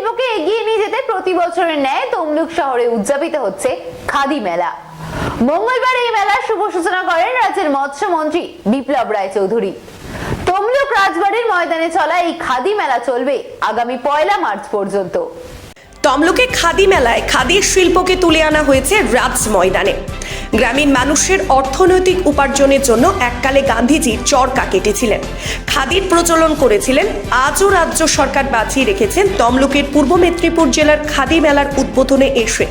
শিল্পকে এগিয়ে নিয়ে যেতে প্রতি বছরের ন্যায় তমলুক শহরে উদযাপিত হচ্ছে খাদি মেলা। মঙ্গলবার এই মেলার শুভ সূচনা করেন রাজ্যের মৎস্য মন্ত্রী বিপ্লব রায় চৌধুরী তমলুক রাজবাড়ির ময়দানে চলা এই খাদি মেলা চলবে আগামী পয়লা মার্চ পর্যন্ত। তমলুকে খাদি মেলায় খাদির শিল্পকে তুলে আনা হয়েছে রাজ ময়দানে। গ্রামীণ মানুষের অর্থনৈতিক উপার্জনের জন্য এককালে গান্ধীজি চরকা কেটেছিলেন। খাদির প্রচলন করেছিলেন, আজও রাজ্য সরকার বাঁচিয়ে রেখেছেন তমলুকের পূর্ব মেদিনীপুর জেলার খাদি মেলার উদ্বোধনে এসে।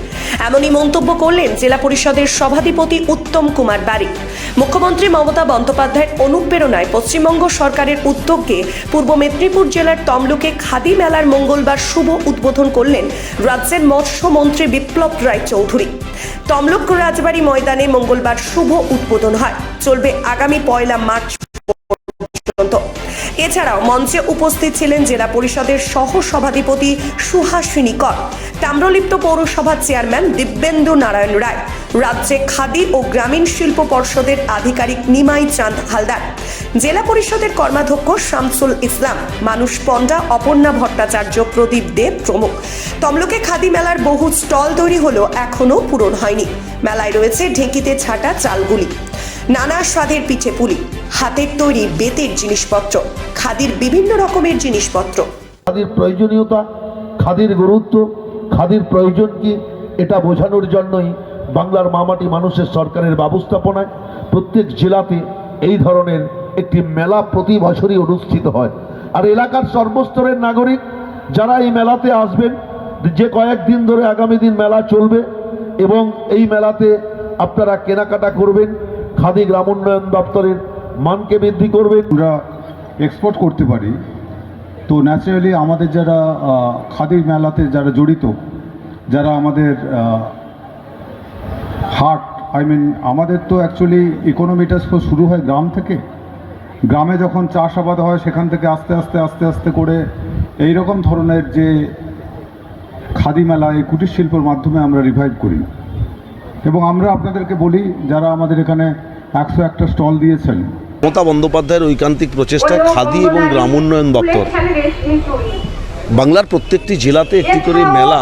এমনই মন্তব্য করলেন জেলা পরিষদের সভাধিপতি উত্তম কুমার বারিক মুখ্যমন্ত্রী মমতা বন্দ্যোপাধ্যায়ের অনুপ্রেরণায় পশ্চিমবঙ্গ সরকারের উদ্যোগে পূর্ব মেদিনীপুর জেলার তমলুকে খাদি মেলার মঙ্গলবার শুভ উদ্বোধন করলেন রাজ্যের মৎস্যমন্ত্রী বিপ্লব রায় চৌধুরী। তমলুক রাজবাড়ি ময়দানে মঙ্গলবার শুভ উদ্বোধন হয়। চলবে আগামী পয়লা মার্চ এছাড়াও মঞ্চে উপস্থিত ছিলেন জেলা পরিষদের সহ সভাধিপতি সুহাসিনী কর তাম্রলিপ্ত পৌরসভার চেয়ারম্যান দিব্যেন্দু নারায়ণ রায়, রাজ্যে খাদি ও গ্রামীণ শিল্প পর্ষদের আধিকারিক নিমাই চাঁদ হালদার, জেলা পরিষদের কর্মাধ্যক্ষ শামসুল ইসলাম, মানুষ পণ্ডা অপর্ণা ভট্টাচার্য প্রদীপ দেব প্রমুখ। তমলুকে খাদি মেলার বহু স্টল তৈরি হলো এখনও পূরণ হয়নি। মেলায় রয়েছে ঢেঁকিতে ছাটা চালগুলি। নানা স্বাদের পিঠে পুলি, হাতের তৈরি বেতের জিনিসপত্র, খাদির বিভিন্ন রকমের জিনিসপত্র। খাদির প্রয়োজনীয়তা, খাদির গুরুত্ব, খাদির প্রয়োজন কি, এটা বোঝানোর জন্যই বাংলার মামাটি মানুষের সরকারের ব্যবস্থাপনায় প্রত্যেক জেলাতে এই ধরনের একটি মেলা প্রতি বছরই অনুষ্ঠিত হয়। আর এলাকার সর্বস্তরের নাগরিক যারা এই মেলাতে আসবেন, যে কয়েকদিন ধরে আগামী দিন মেলা চলবে এবং এই মেলাতে আপনারা কেনাকাটা করবেন খাদি গ্রামোন্নয়ন দপ্তরের মানকে বৃদ্ধি করবেন আমরা এক্সপোর্ট করতে পারি। তো ন্যাচারালি আমাদের যারা খাদির মেলাতে যারা জড়িত, যারা আমাদের হার্ট আই মিন আমাদের তো অ্যাকচুয়ালি ইকোনমিটা শুরু হয় গ্রাম থেকে। গ্রামে যখন চাষাবাদ হয়, সেখান থেকে আস্তে আস্তে আস্তে আস্তে করে এই রকম ধরনের যে খাদি মেলা, এই কুটির শিল্পের মাধ্যমে আমরা রিভাইভ করি। এবং আমরা আপনাদেরকে বলি, যারা আমাদের এখানে একশো একটা স্টল দিয়েছেন। মমতা বন্দ্যোপাধ্যায়ের ঐকান্তিক প্রচেষ্টায় খাদি এবং গ্রামোন্নয়ন দপ্তর। বাংলার প্রত্যেকটি জেলাতে একটি করে মেলা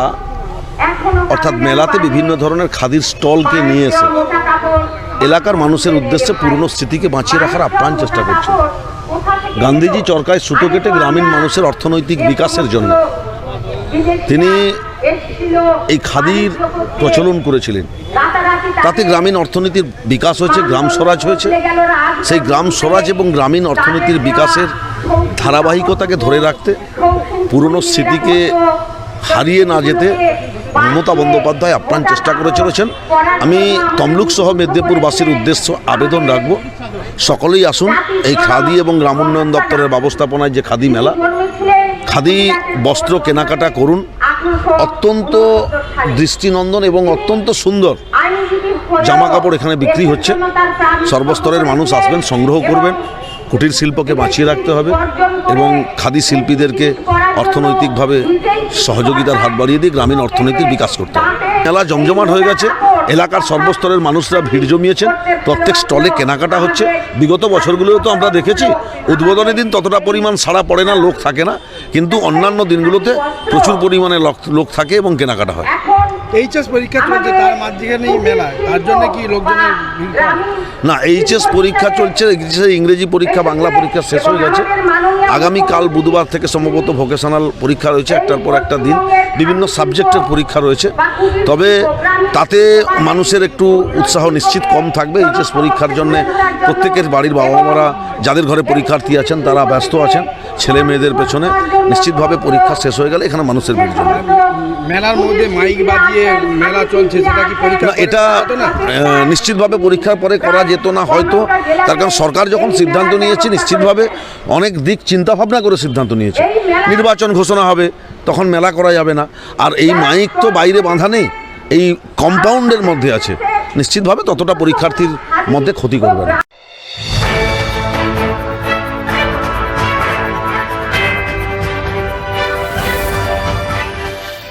অর্থাৎ মেলাতে বিভিন্ন ধরনের খাদির স্টলকে নিয়ে এসে। এলাকার মানুষের উদ্দেশ্যে পুরনো স্মৃতিকে বাঁচিয়ে রাখার আপ্রাণ চেষ্টা করছে। গান্ধীজি চরকায় সুতো কেটে গ্রামীণ মানুষের অর্থনৈতিক বিকাশের জন্য। তিনি এই খাদির প্রচলন করেছিলেন। তাতে গ্রামীণ অর্থনীতির বিকাশ হয়েছে গ্রাম স্বরাজ হয়েছে। সেই গ্রাম স্বরাজ এবং গ্রামীণ অর্থনীতির বিকাশের ধারাবাহিকতাকে ধরে রাখতে পুরনো স্মৃতিকে হারিয়ে না যেতে মমতা বন্দ্যোপাধ্যায় আপ্রাণ চেষ্টা করে চলেছেন। আমি তমলুক সহ মেদিনীপুরবাসীর উদ্দেশ্য আবেদন রাখব সকলেই আসুন এই খাদি এবং গ্রামোন্নয়ন দপ্তরের ব্যবস্থাপনায় যে খাদি মেলা খাদি বস্ত্র কেনাকাটা করুন। অত্যন্ত দৃষ্টিনন্দন এবং অত্যন্ত সুন্দর জামা কাপড় এখানে বিক্রি হচ্ছে। সর্বস্তরের মানুষ আসবেন, সংগ্রহ করবেন। কুটির শিল্পকে বাঁচিয়ে রাখতে হবে এবং খাদি শিল্পীদেরকে অর্থনৈতিকভাবে সহযোগিতার হাত বাড়িয়ে দিয়ে গ্রামীণ অর্থনীতির বিকাশ করতে হবে। মেলা জমজমাট হয়ে গেছে। এলাকার সর্বস্তরের মানুষরা ভিড় জমিয়েছেন। প্রত্যেক স্টলে কেনাকাটা হচ্ছে। বিগত বছরগুলোও তো আমরা দেখেছি, উদ্বোধনের দিন ততটা পরিমাণ সাড়া পড়ে না, লোক থাকে না। কিন্তু অন্যান্য দিনগুলোতে প্রচুর পরিমাণে লোক থাকে এবং কেনাকাটা হয়। এইচএস পরীক্ষা চলছে তার মাঝখানে এই মেলা তার জন্য কি লোকজনের? না এইচএস পরীক্ষা চলছে ইংরেজি পরীক্ষা বাংলা পরীক্ষা শেষ হয়ে গেছে আগামীকাল বুধবার থেকে সম্ভবত ভোকেশনাল পরীক্ষা রয়েছে একটার পর একটা দিন বিভিন্ন সাবজেক্টের পরীক্ষা রয়েছে। তবে তাতে মানুষের একটু উৎসাহ নিশ্চিত কম থাকবে। এইচএস পরীক্ষার জন্য প্রত্যেকের বাড়ির বাবা মারা যাদের ঘরে পরীক্ষার্থী আছেন তারা ব্যস্ত আছেন। ছেলে মেয়েদের পেছনে নিশ্চিতভাবে পরীক্ষা শেষ হয়ে গেলে এখানে মানুষের ভিড় জমবে। মেলার মধ্যে মাইক বাজিয়ে মেলা চলছে সেটা কি পরীক্ষা এটা নিশ্চিতভাবে পরীক্ষার পরে করা যেত না হয়তো। তার কারণ সরকার যখন সিদ্ধান্ত নিয়েছে নিশ্চিতভাবে অনেক দিক চিন্তাভাবনা করে সিদ্ধান্ত নিয়েছে। নির্বাচন ঘোষণা হবে তখন মেলা করা যাবে না। আর এই মাইক তো বাইরে বাঁধা নেই, এই কম্পাউন্ডের মধ্যে আছে। নিশ্চিতভাবে ততটা পরীক্ষার্থীর মধ্যে ক্ষতি করবে না।